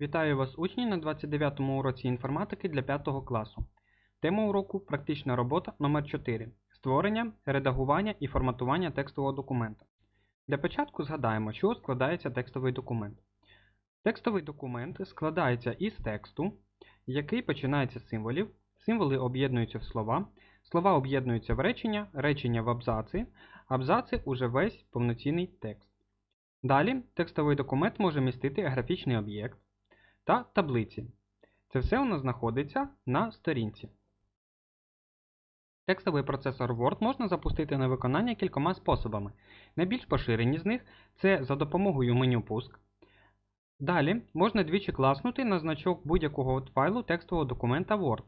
Вітаю вас, учні, на 29 му уроці інформатики для 5 класу. Тема уроку Практична робота номер 4 Створення, редагування і форматування текстового документа. Для початку згадаємо, що складається текстовий документ. Текстовий документ складається із тексту, який починається з символів, символи об'єднуються в слова, слова об'єднуються в речення, речення в абзаци, абзаци уже весь повноцінний текст. Далі текстовий документ може містити графічний об'єкт та таблиці. Це все у нас знаходиться на сторінці. Текстовий процесор Word можна запустити на виконання кількома способами. Найбільш поширені з них це за допомогою меню Пуск. Далі можна двічі класнути на значок будь-якого файлу текстового документа Word,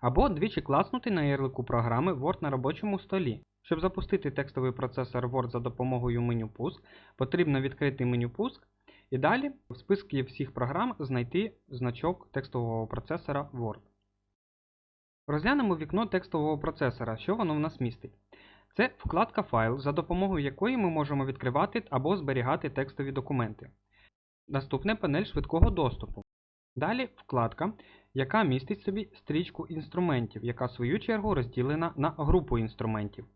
або двічі класнути на ярлику програми Word на робочому столі. Щоб запустити текстовий процесор Word за допомогою меню Пуск, потрібно відкрити меню Пуск і далі в списку всіх програм знайти значок текстового процесора Word. Розглянемо вікно текстового процесора, що воно в нас містить. Це вкладка файл, за допомогою якої ми можемо відкривати або зберігати текстові документи. Наступне панель швидкого доступу. Далі вкладка, яка містить собі стрічку інструментів, яка в свою чергу розділена на групу інструментів.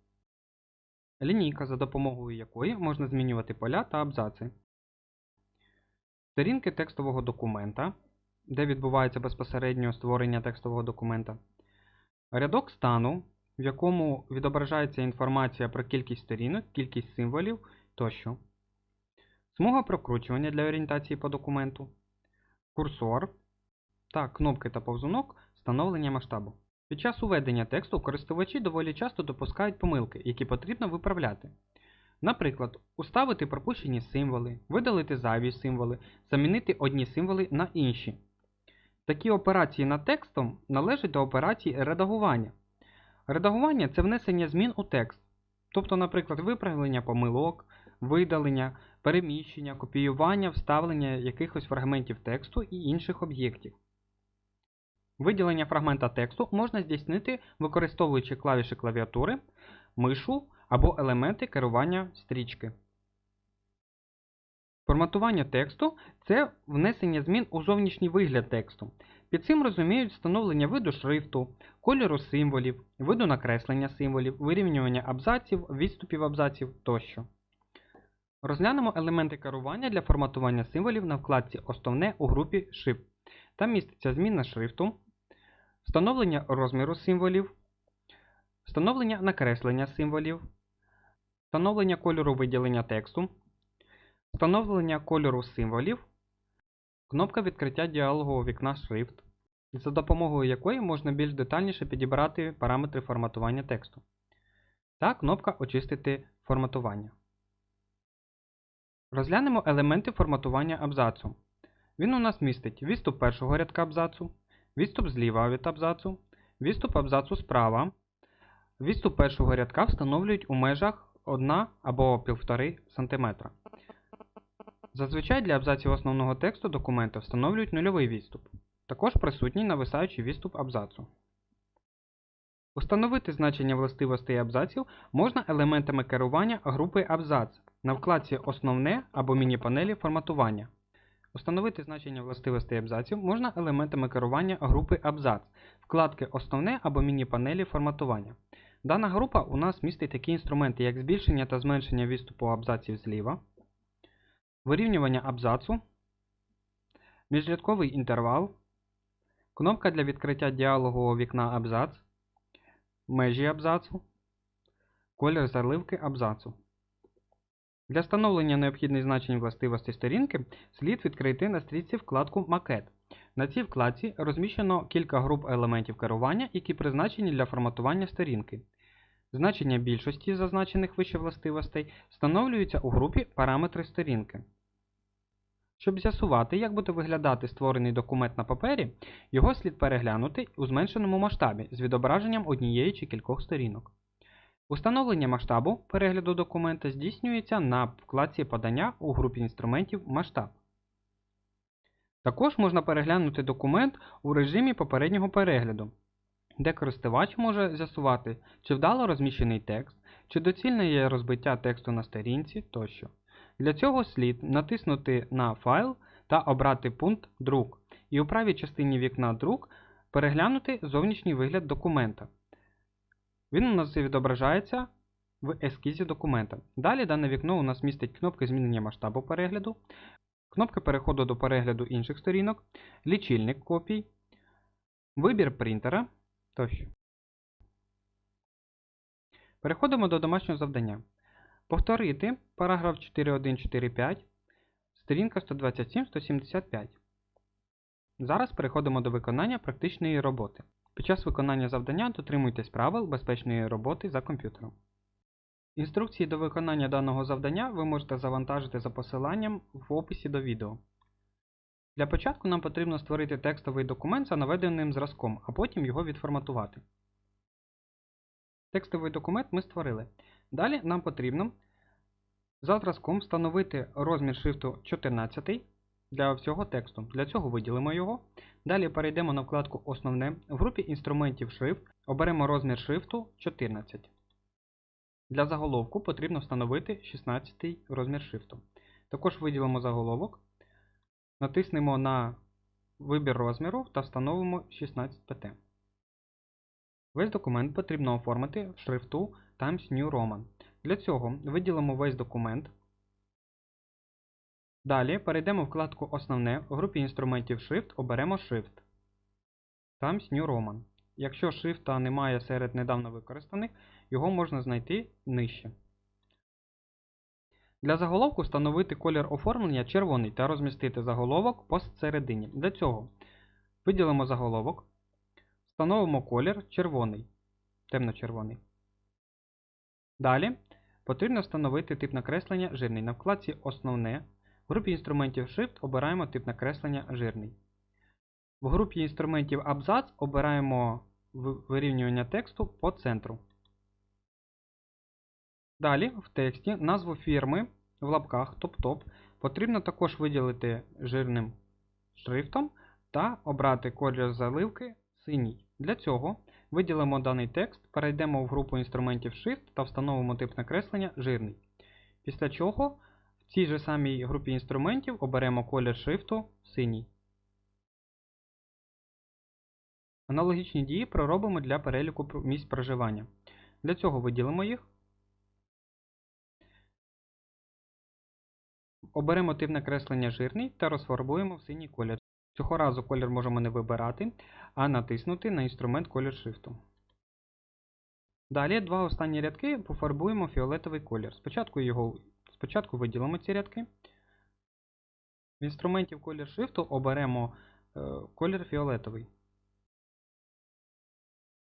Лінійка, за допомогою якої можна змінювати поля та абзаци. Сторінки текстового документа, де відбувається безпосередньо створення текстового документа. Рядок стану, в якому відображається інформація про кількість сторінок, кількість символів тощо. Смуга прокручування для орієнтації по документу. Курсор та кнопки та повзунок встановлення масштабу. Під час уведення тексту користувачі доволі часто допускають помилки, які потрібно виправляти. Наприклад, уставити пропущені символи, видалити зайві символи, замінити одні символи на інші. Такі операції над текстом належать до операції редагування. Редагування це внесення змін у текст, тобто, наприклад, виправлення помилок, видалення, переміщення, копіювання, вставлення якихось фрагментів тексту і інших об'єктів. Виділення фрагмента тексту можна здійснити, використовуючи клавіші клавіатури, мишу або елементи керування стрічки. Форматування тексту це внесення змін у зовнішній вигляд тексту. Під цим розуміють встановлення виду шрифту, кольору символів, виду накреслення символів, вирівнювання абзаців, відступів абзаців тощо. Розглянемо елементи керування для форматування символів на вкладці Основне у групі Shift. Там міститься зміна шрифту, встановлення розміру символів, встановлення накреслення символів, встановлення кольору виділення тексту, встановлення кольору символів, кнопка відкриття діалогового вікна Шрифт, за допомогою якої можна більш детальніше підібрати параметри форматування тексту, та кнопка Очистити форматування. Розглянемо елементи форматування абзацу. Він у нас містить відступ першого рядка абзацу, відступ зліва від абзацу, відступ абзацу справа. Відступ першого рядка встановлюють у межах 1 або 1,5 см. Зазвичай для абзаців основного тексту документа встановлюють нульовий відступ. Також присутній нависаючий відступ абзацу. Установити значення властивостей абзаців можна елементами керування групи абзац на вкладці Основне або міні-панелі форматування. Установити значення властивостей абзаців можна елементами керування групи абзац, вкладки Основне або міні-панелі форматування. Дана група у нас містить такі інструменти, як збільшення та зменшення відступу абзаців зліва, вирівнювання абзацу, міжрядковий інтервал, кнопка для відкриття діалогового вікна абзац, межі абзацу, колір заливки абзацу. Для встановлення необхідних значень властивостей сторінки слід відкрити на стрічці вкладку Макет. На цій вкладці розміщено кілька груп елементів керування, які призначені для форматування сторінки. Значення більшості зазначених вище властивостей встановлюються у групі Параметри сторінки. Щоб з'ясувати, як буде виглядати створений документ на папері, його слід переглянути у зменшеному масштабі з відображенням однієї чи кількох сторінок. Установлення масштабу перегляду документа здійснюється на вкладці подання у групі інструментів Масштаб. Також можна переглянути документ у режимі попереднього перегляду, де користувач може з'ясувати, чи вдало розміщений текст, чи доцільне є розбиття тексту на сторінці тощо. Для цього слід натиснути на файл та обрати пункт Друк. І у правій частині вікна Друк переглянути зовнішній вигляд документа. Він у нас відображається в ескізі документа. Далі дане вікно у нас містить кнопки змінення масштабу перегляду, кнопки переходу до перегляду інших сторінок, лічильник копій, вибір принтера тощо. Переходимо до домашнього завдання. Повторити параграф 4.1.4.5, сторінка 127-175. Зараз переходимо до виконання практичної роботи. Під час виконання завдання дотримуйтесь правил безпечної роботи за комп'ютером. Інструкції до виконання даного завдання ви можете завантажити за посиланням в описі до відео. Для початку нам потрібно створити текстовий документ за наведеним зразком, а потім його відформатувати. Текстовий документ ми створили. Далі нам потрібно за зразком встановити розмір шрифту 14 для всього тексту. Для цього виділимо його. Далі перейдемо на вкладку Основне. В групі інструментів шрифт оберемо розмір шрифту 14. Для заголовку потрібно встановити 16 розмір шрифту. Також виділимо заголовок, натиснемо на вибір розміру та встановимо 16 pt. Весь документ потрібно оформити в шрифту Times New Roman. Для цього виділимо весь документ. Далі перейдемо в вкладку Основне. В групі інструментів Shift оберемо Shift. Times New Roman. Якщо шрифта немає серед недавно використаних, його можна знайти нижче. Для заголовку встановити колір оформлення червоний та розмістити заголовок посередині. Для цього виділимо заголовок, встановимо колір червоний, темно-червоний. Далі потрібно встановити тип накреслення жирний. На вкладці Основне в групі інструментів Shift обираємо тип накреслення жирний. В групі інструментів Абзац обираємо вирівнювання тексту по центру. Далі в тексті назву фірми в лапках топ-топ потрібно також виділити жирним шрифтом та обрати колір заливки синій. Для цього виділимо даний текст, перейдемо в групу інструментів Shift та встановимо тип накреслення жирний. Після чого в цій же самій групі інструментів оберемо колір шрифту синій. Аналогічні дії проробимо для переліку місць проживання. Для цього виділимо їх. Оберемо тип накреслення жирний та розфарбуємо в синій колір. Цього разу колір можемо не вибирати, а натиснути на інструмент колір шрифту. Далі два останні рядки пофарбуємо фіолетовий колір. Спочатку його, спочатку виділимо ці рядки. В інструменті колір шрифту оберемо е, колір фіолетовий.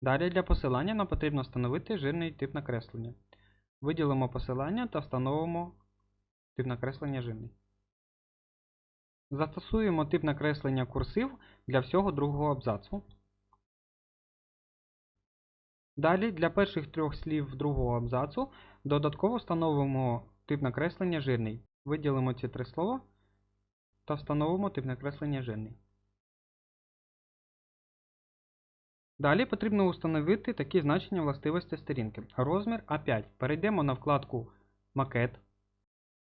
Далі для посилання нам потрібно встановити жирний тип накреслення. Виділимо посилання та встановимо тип накреслення жирний. Застосуємо тип накреслення курсив для всього другого абзацу. Далі для перших трьох слів другого абзацу додатково встановимо тип накреслення жирний. Виділимо ці три слова та встановимо тип накреслення жирний. Далі потрібно встановити такі значення властивості сторінки. Розмір А5. Перейдемо на вкладку Макет.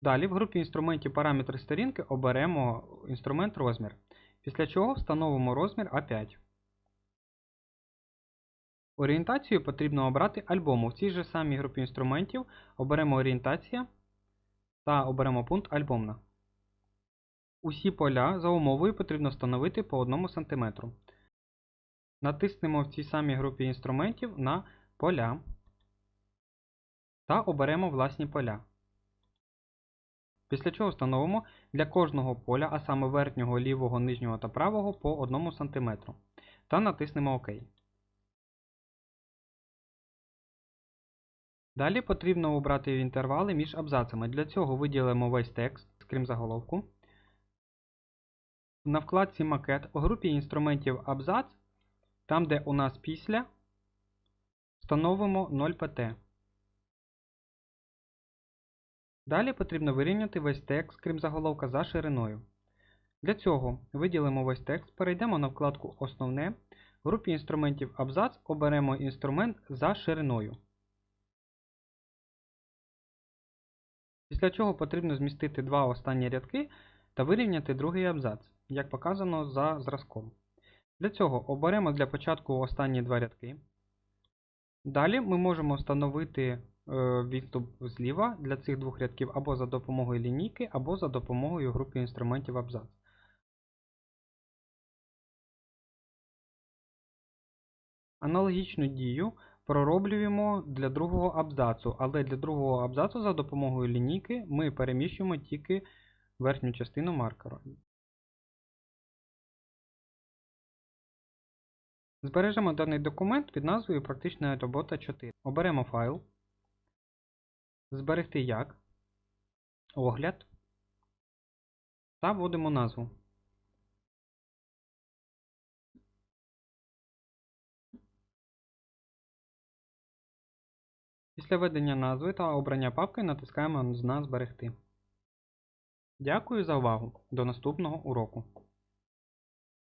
Далі в групі інструментів параметри сторінки оберемо інструмент розмір. Після чого встановимо розмір А5. Орієнтацію потрібно обрати альбому. В цій же самій групі інструментів оберемо орієнтація та оберемо пункт альбомна. Усі поля за умовою потрібно встановити по 1 см. Натиснемо в цій самій групі інструментів на поля та оберемо власні поля. Після чого встановимо для кожного поля, а саме верхнього, лівого, нижнього та правого по 1 см та натиснемо ОК. Далі потрібно обрати інтервали між абзацами. Для цього виділимо весь текст, крім заголовку. На вкладці Макет у групі інструментів Абзац, там де у нас після, встановимо 0 Далі потрібно вирівняти весь текст, крім заголовка, за шириною. Для цього виділимо весь текст, перейдемо на вкладку Основне. В групі інструментів Абзац оберемо інструмент за шириною. Після чого потрібно змістити два останні рядки та вирівняти другий абзац, як показано за зразком. Для цього оберемо для початку останні два рядки. Далі ми можемо встановити відступ зліва для цих двох рядків або за допомогою лінійки, або за допомогою групи інструментів абзац. Аналогічну дію пророблюємо для другого абзацу, але для другого абзацу за допомогою лінійки ми переміщуємо тільки верхню частину маркера. Збережемо даний документ під назвою Практична робота 4. Оберемо файл, Зберегти як, Огляд та вводимо назву. Після введення назви та обрання папки натискаємо на Зберегти. Дякую за увагу. До наступного уроку.